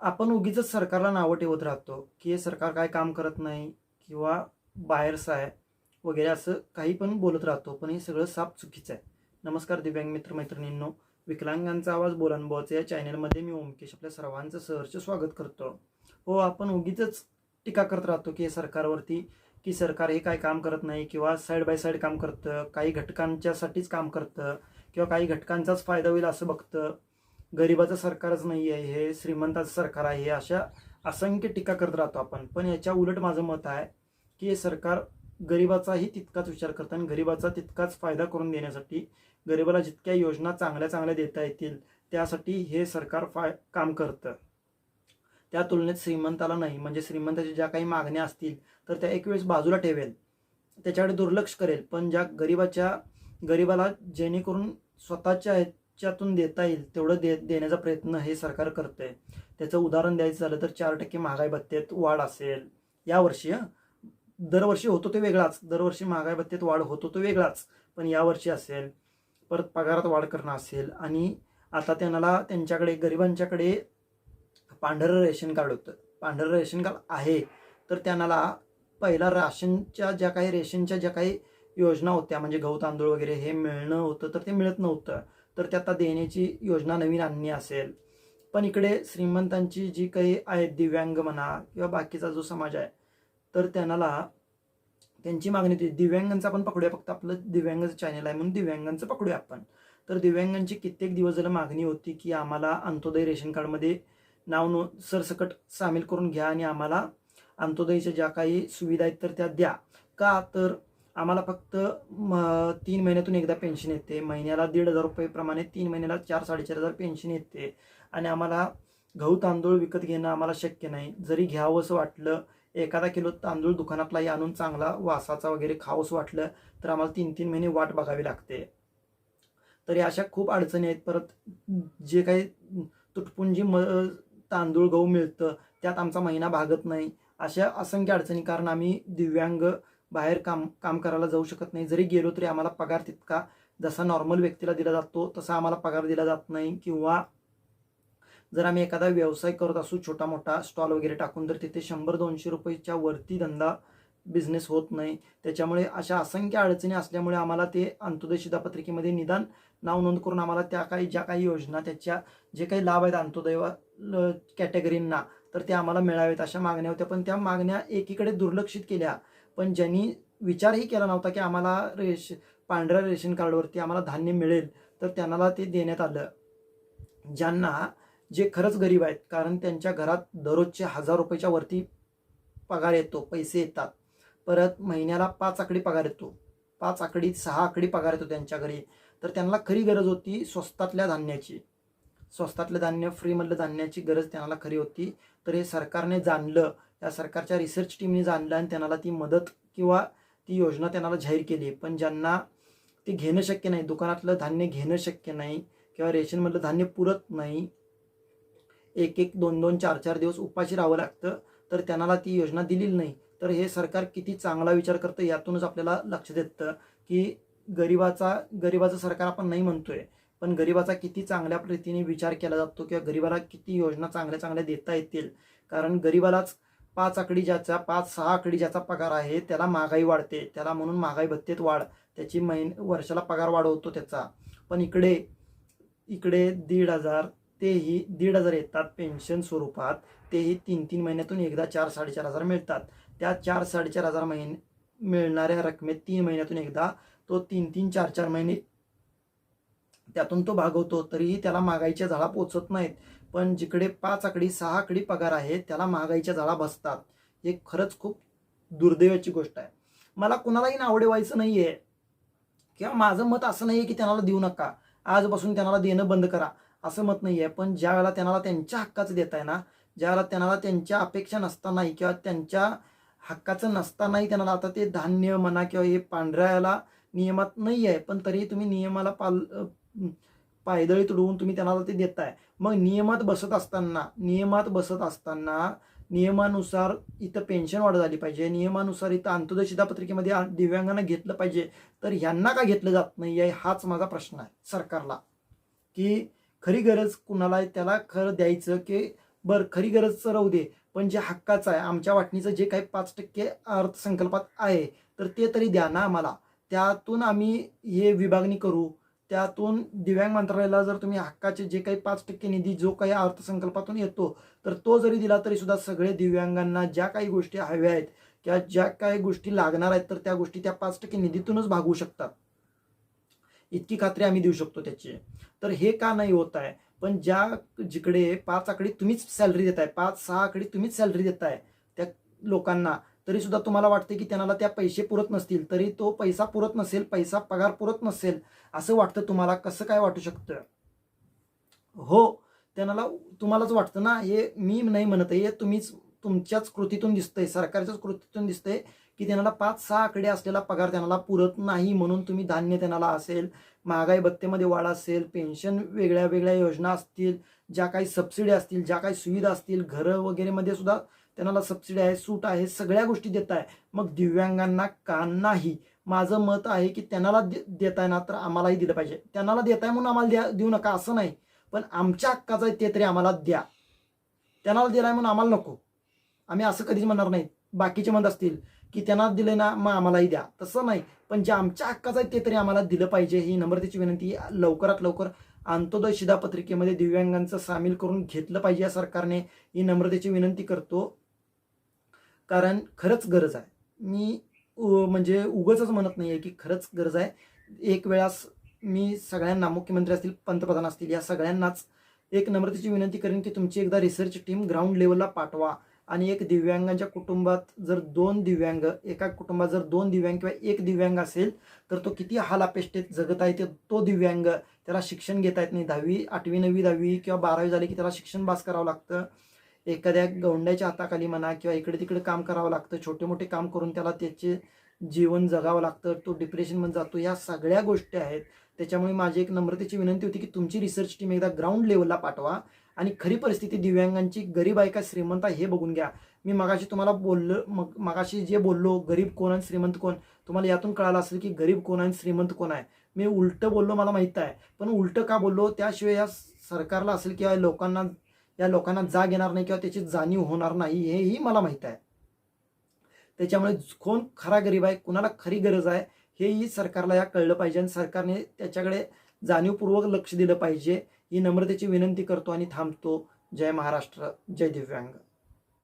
आपण उगीच सरकारला नावं ठेवत राहतो की हे सरकार काय काम करत नाही किंवा बाहेरचं आहे वगैरे असं काही पण बोलत राहतो पण हे सगळं साप चुकीचं आहे. नमस्कार दिव्यांग मित्र मैत्रिणींनो विकलांगांचा आवाज बोलानुभवाचं या चॅनलमध्ये मी ओमकेश आपल्या सर्वांचं सहर्ष स्वागत करतो. हो आपण उगीच टीका करत राहतो की हे सरकारवरती की सरकार हे काय काम करत नाही किंवा साईड बाय साईड काम करतं काही घटकांच्यासाठीच काम करतं किंवा काही घटकांचाच फायदा होईल असं बघतं. गरिबाचं सरकारच नाही आहे हे श्रीमंताचं सरकार आहे हे अशा असंख्य टीका करत राहतो आपण. पण याच्या उलट माझं मत आहे की हे सरकार गरिबाचाही तितकाच विचार करतं आणि गरिबाचा तितकाच फायदा करून देण्यासाठी गरिबाला जितक्या योजना चांगल्या चांगल्या देता येतील त्यासाठी हे सरकार फाय काम करतं. त्या तुलनेत श्रीमंताला नाही. म्हणजे श्रीमंताच्या ज्या काही मागण्या असतील तर त्या एक वेळेस बाजूला ठेवेल. त्याच्याकडे दुर्लक्ष करेल. पण ज्या गरिबाच्या गरिबाला जेणेकरून स्वतःच्या च्यातून देता येईल तेवढं दे देण्याचा प्रयत्न हे सरकार करतंय. त्याचं उदाहरण द्यायचं झालं तर चार टक्के महागाई भत्त्यात वाढ असेल. यावर्षी हं. दरवर्षी होतो ते वेगळाच. दरवर्षी महागाई भत्त्यात वाढ होतो तो वेगळाच. पण यावर्षी असेल परत पगारात वाढ करणं असेल आणि आता त्यांना त्यांच्याकडे गरिबांच्याकडे पांढरं रेशन कार्ड होतं. पांढरं रेशन कार्ड आहे. तर त्यांना पहिला राशनच्या ज्या काही रेशनच्या ज्या काही योजना होत्या म्हणजे गहू तांदूळ वगैरे हे मिळणं होतं तर ते मिळत नव्हतं. तर ते आता देण्याची योजना नवीन आणणी असेल. पण इकडे श्रीमंतांची जी काही आहेत दिव्यांग म्हणा किंवा बाकीचा जो समाज आहे तर त्यांना त्यांची मागणी होती. दिव्यांगांचं आपण पकडूया. फक्त आपलं दिव्यांगाचं चॅनल आहे म्हणून दिव्यांगांचं पकडूया आपण. तर दिव्यांगांची कित्येक दिवस झालं मागणी होती की आम्हाला अंत्योदय रेशन कार्डमध्ये नाव नो सरसकट सामील करून घ्या आणि आम्हाला अंत्योदयच्या ज्या काही सुविधा आहेत तर त्या द्या. का? तर आम्हाला फक्त म तीन महिन्यातून एकदा पेन्शन येते. महिन्याला दीड हजार रुपये प्रमाणे तीन महिन्याला चार साडेचार हजार पेन्शन येते. आणि आम्हाला गहू तांदूळ विकत घेणं आम्हाला शक्य नाही. जरी घ्यावं असं वाटलं एखादा किलो तांदूळ दुकानातलाही आणून चांगला वासाचा वगैरे खावंसं वाटलं तर आम्हाला तीन तीन महिने वाट बघावी लागते. तरी अशा खूप अडचणी आहेत. परत जे काही तुटपुंजी म तांदूळ गहू मिळतं त्यात आमचा महिना भागत नाही. अशा असंख्य अडचणी कारण आम्ही दिव्यांग बाहेर काम काम करायला जाऊ शकत नाही. जरी गेलो तरी आम्हाला पगार तितका जसा नॉर्मल व्यक्तीला दिला जातो तसा आम्हाला पगार दिला जात नाही. किंवा जर आम्ही एखादा व्यवसाय करत असू छोटा मोठा स्टॉल वगैरे टाकून तर तिथे शंभर दोनशे रुपयेच्या वरती धंदा बिझनेस होत नाही. त्याच्यामुळे अशा असंख्य अडचणी असल्यामुळे आम्हाला ते अंत्योदय शिधापत्रिकेमध्ये निदान नाव नोंद करून आम्हाला त्या काही ज्या काही योजना त्याच्या जे काही लाभ आहेत अंत्योदय ल- कॅटेगरींना तर ते आम्हाला मिळावेत अशा मागण्या होत्या. पण त्या मागण्या एकीकडे दुर्लक्षित केल्या. पण ज्यांनी विचारही केला नव्हता की आम्हाला रेश पांढऱ्या रेशन कार्डवरती आम्हाला धान्य मिळेल तर त्यांना ते देण्यात आलं. ज्यांना जे खरंच गरीब आहेत कारण त्यांच्या घरात दररोजचे हजार रुपयाच्या वरती पगार येतो पैसे येतात. परत महिन्याला पाच आकडी पगार येतो. पाच आकडी सहा आकडी पगार येतो त्यांच्या घरी. तर त्यांना खरी गरज होती स्वस्तातल्या धान्याची. स्वस्तातलं धान्य फ्रीमधलं धान्याची गरज त्यांना खरी होती. तर हे सरकारने जाणलं. या सरकारच्या रिसर्च टीमने जाणलं आणि त्यांना ती मदत किंवा ती योजना त्यांना जाहीर केली पण ज्यांना ते घेणं शक्य नाही दुकानातलं धान्य घेणं शक्य नाही किंवा रेशनमधलं धान्य पुरत नाही एक एक दोन दोन चार चार दिवस उपाशी राहावं लागतं तर त्यांना ती योजना दिलेली नाही. तर हे सरकार किती चांगला विचार करतं यातूनच आपल्याला लक्ष देतं की गरिबाचा गरिबाचं सरकार आपण नाही म्हणतोय पण गरिबाचा किती चांगल्या रीतीने विचार केला जातो किंवा गरिबाला किती योजना चांगल्या चांगल्या देता येतील. कारण गरिबालाच पाच आकडी ज्याचा पाच सहा आकडी ज्याचा पगार आहे त्याला महागाई वाढते. त्याला म्हणून महागाई भत्तेत वाढ. त्याची महिन वर्षाला पगार वाढवतो त्याचा. पण इकडे इकडे दीड हजार तेही दीड हजार येतात पेन्शन स्वरूपात. तेही तीन तीन महिन्यातून एकदा चार साडेचार हजार मिळतात. त्या चार साडेचार हजार महिने मिळणाऱ्या रकमेत तीन महिन्यातून एकदा तो तीन तीन चार चार महिने त्यातून तो भागवतो. तरीही त्याला महागाईच्या झाडा पोचत नाहीत. पण जिकडे पाच आकडी सहा आकडी पगार आहे त्याला महागाईच्या जाळा बसतात. हे खरंच खूप दुर्दैवाची गोष्ट आहे. मला कुणालाही नावडे व्हायचं नाही आहे किंवा माझं मत असं नाही आहे की त्यांना देऊ नका. आजपासून त्यांना देणं बंद करा. असं मत नाही आहे पण ज्या वेळेला त्यांना त्यांच्या हक्काचं देत आहे ना ज्या वेळेला त्यांना त्यांच्या अपेक्षा नसतानाही किंवा त्यांच्या हक्काचं नसतानाही त्यांना आता ते धान्य म्हणा किंवा हे पांढऱ्याला नियमात नाही आहे पण तरी तुम्ही नियमाला पाल पायदळी तुडवून तुम्ही त्यांना ते देताय. मग नियमात बसत असताना नियमात बसत असताना नियमानुसार इथं पेन्शन वाढ झाली पाहिजे. नियमानुसार इथं अंत्योदय शिधापत्रिकेमध्ये दिव्यांगांना घेतलं पाहिजे. तर ह्यांना का घेतलं जात नाही? आहे हाच माझा प्रश्न आहे सरकारला. की खरी गरज कुणाला आहे त्याला खरं द्यायचं की बरं खरी गरज राहू दे पण जे हक्काचं आहे आमच्या वाटणीचं जे काही पाच टक्के अर्थसंकल्पात आहे तर ते तरी द्या ना आम्हाला. त्यातून आम्ही हे विभागणी करू त्यातून दिव्यांग मंत्रालयाला जर तुम्ही हक्काचे जे काही पाच टक्के निधी जो काही अर्थसंकल्पातून येतो तर तो जरी दिला तरी सुद्धा सगळे दिव्यांगांना ज्या काही गोष्टी हव्या आहेत किंवा ज्या काही गोष्टी लागणार आहेत तर त्या गोष्टी त्या पाच टक्के निधीतूनच भागवू शकतात. इतकी खात्री आम्ही देऊ शकतो त्याची. तर हे का नाही होत आहे? पण ज्या जिकडे पाच आकडी तुम्हीच सॅलरी देताय पाच सहा आकडी तुम्हीच सॅलरी देताय त्या लोकांना. तरी सुद्धा तुम्हाला वाटते की त्यांना त्या पैसे पुरत नसतील तरी तो पैसा पुरत नसेल पैसा पगार पुरत नसेल असं वाटतं तुम्हाला? कसं काय वाटू शकतं? हो त्यांना तुम्हालाच वाटतं ना? हे मी नाही म्हणत आहे हे तुम्हीच तुमच्याच कृतीतून दिसतंय सरकारच्याच कृतीतून दिसतंय की त्यांना पाच सहा आकडे असलेला पगार त्यांना पुरत नाही म्हणून तुम्ही धान्य त्यांना असेल महागाई भत्तेमध्ये वाढ असेल पेन्शन वेगळ्या वेगळ्या योजना असतील ज्या काही सबसिडी असतील ज्या काही सुविधा असतील घरं वगैरेमध्ये सुद्धा त्यांना सबसिडी आहे सूट आहे सगळ्या गोष्टी देत आहे. मग दिव्यांगांना का नाही? माझं मत आहे की त्यांना देताय ना तर आम्हालाही दिलं पाहिजे. त्यांना देताय म्हणून आम्हाला द्या देऊ नका असं नाही. पण आमच्या हक्काचं आहे ते तरी आम्हाला द्या. त्यांना दिलाय म्हणून आम्हाला नको. आम्ही असं कधीच म्हणणार नाही. बाकीचे म्हणत असतील की त्यांना दिले ना मग आम्हालाही द्या. तसं नाही. पण जे आमच्या हक्काचं आहे ते तरी आम्हाला दिलं पाहिजे. ही नम्रतेची विनंती लवकरात लवकर अंत्योदय शिधापत्रिकेमध्ये दिव्यांगांचं सामील करून घेतलं पाहिजे या सरकारने. ही नम्रतेची विनंती करतो. कारण खरंच गरज आहे. मी म्हणजे उगच म्हणत नाही आहे की खरंच गरज आहे. एक वेळास मी सगळ्यांना मुख्यमंत्री असतील पंतप्रधान असतील या सगळ्यांनाच एक नम्रतेची विनंती करेन की तुमची एकदा रिसर्च टीम ग्राउंड लेवलला पाठवा आणि एक दिव्यांगांच्या कुटुंबात जर दोन दिव्यांग एका कुटुंबात जर दोन दिव्यांग किंवा एक दिव्यांग असेल तर तो किती हालापेष्टेत जगत आहे ते तो दिव्यांग त्याला शिक्षण घेता येत नाही. दहावी आठवी नववी दहावी किंवा बारावी झाली की त्याला शिक्षण पास करावं लागतं. एखाद्या गौंड्याच्या हाताखाली म्हणा किंवा इकडे तिकडे काम करावं लागतं छोटे मोठे काम करून त्याला त्याचे जीवन जगावं लागतं तो डिप्रेशनमध्ये जातो या सगळ्या गोष्टी आहेत. त्याच्यामुळे माझी एक नम्रतेची विनंती होती की तुमची रिसर्च टीम एकदा ग्राउंड लेवलला पाठवा आणि खरी परिस्थिती दिव्यांगांची गरीब आहे का श्रीमंत आहे हे बघून घ्या. मी मगाशी तुम्हाला बोललो मग मगाशी जे बोललो गरीब कोण आणि श्रीमंत कोण तुम्हाला यातून कळालं असेल की गरीब कोण आणि श्रीमंत कोण आहे. मी उलटं बोललो मला माहीत आहे. पण उलटं का बोललो? त्याशिवाय या सरकारला असेल किंवा लोकांना या लोकांना जाग येणार नाही किंवा त्याची जाणीव होणार नाही हेही मला माहीत आहे. त्याच्यामुळे कोण खरा गरीब आहे कुणाला खरी गरज आहे हेही सरकारला या कळलं पाहिजे आणि सरकारने त्याच्याकडे जाणीवपूर्वक लक्ष दिलं पाहिजे. ही नम्रतेची विनंती करतो आणि थांबतो. जय महाराष्ट्र जय दिव्यांग.